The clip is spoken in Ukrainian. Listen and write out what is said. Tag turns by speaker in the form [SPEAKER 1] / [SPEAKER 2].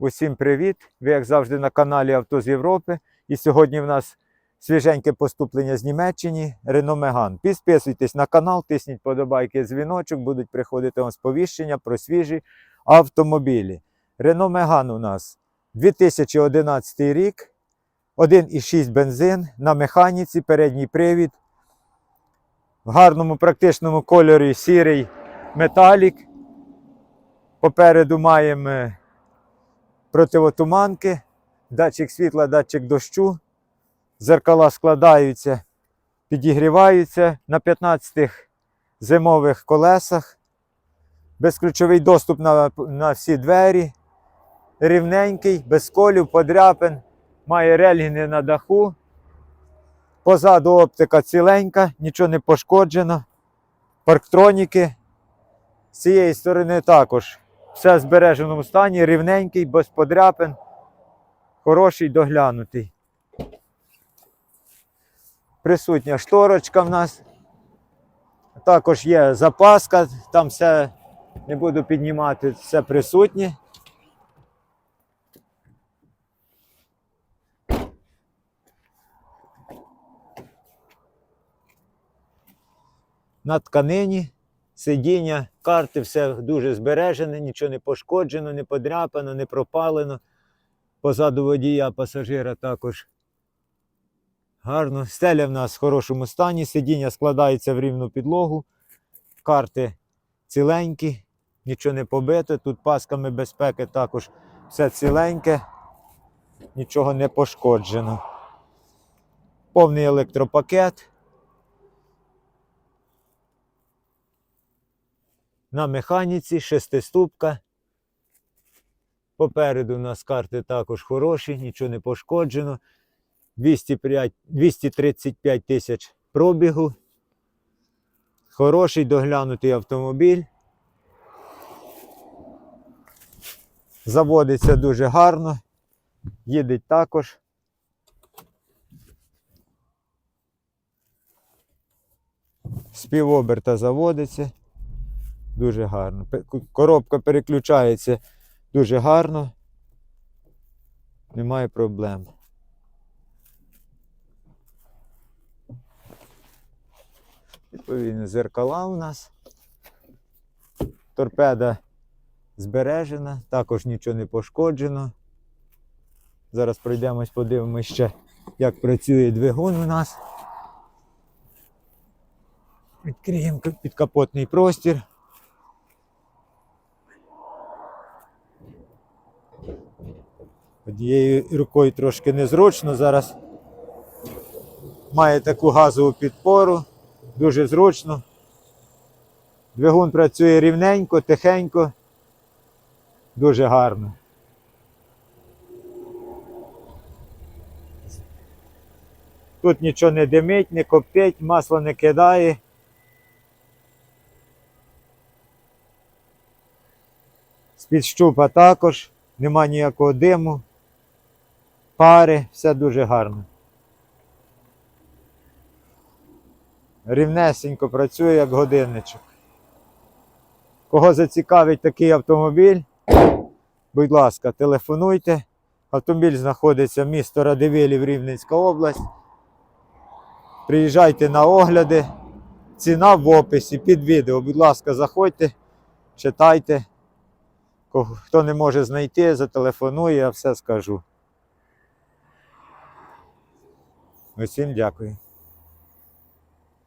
[SPEAKER 1] Усім привіт! Ви, як завжди, на каналі Авто з Європи. І сьогодні в нас свіженьке поступлення з Німеччини Renault Megane. Підписуйтесь на канал, тисніть подобайки, дзвіночок, будуть приходити вам сповіщення про свіжі автомобілі. Renault Megane у нас 2011 рік, 1,6 бензин на механіці, передній привід. В гарному практичному кольорі сірий металік. Попереду маємо противотуманки, датчик світла, датчик дощу. Зеркала складаються, підігріваються на 15 зимових колесах. Безключовий доступ на, на всі двері. Рівненький, без колів, подряпин. Має рельгіни на даху. Позаду оптика ціленька, нічого не пошкоджено. Парктроніки. З цієї сторони також все в збереженому стані, рівненький, без подряпин, хороший, доглянутий. Присутня шторочка в нас. Також є запаска, там все не буду піднімати, все присутнє. На тканині сидіння, карти, все дуже збережене, нічого не пошкоджено, не подряпано, не пропалено. Позаду водія пасажира також гарно. Стеля в нас в хорошому стані, сидіння складається в рівну підлогу, карти ціленькі, нічого не побите. Тут пасками безпеки також все ціленьке, нічого не пошкоджено. Повний електропакет. На механіці, шестиступка. Попереду у нас карти також хороші, нічого не пошкоджено. 205, 235 тисяч пробігу. Хороший доглянутий автомобіль. Заводиться дуже гарно. Їде також. Співоберта заводиться. Дуже гарно. Коробка переключається дуже гарно. Немає проблем. Відповідно, зеркала у нас. Торпеда збережена, також нічого не пошкоджено. Зараз пройдемось, подивимось ще, як працює двигун у нас. Відкриємо підкапотний простір. Однією рукою трошки незручно. Зараз має таку газову підпору, дуже зручно. Двигун працює рівненько, тихенько, дуже гарно. Тут нічого не димить, не коптить, масло не кидає. З-під щупа також, нема ніякого диму пари, все дуже гарно. Рівнесенько працює як годинничок. Кого зацікавить такий автомобіль, будь ласка, телефонуйте. Автомобіль знаходиться в місто Радивилів, Рівненська область. Приїжджайте на огляди. Ціна в описі під відео. Будь ласка, заходьте, читайте. Хто не може знайти, зателефонує, я все скажу. Усім дякую.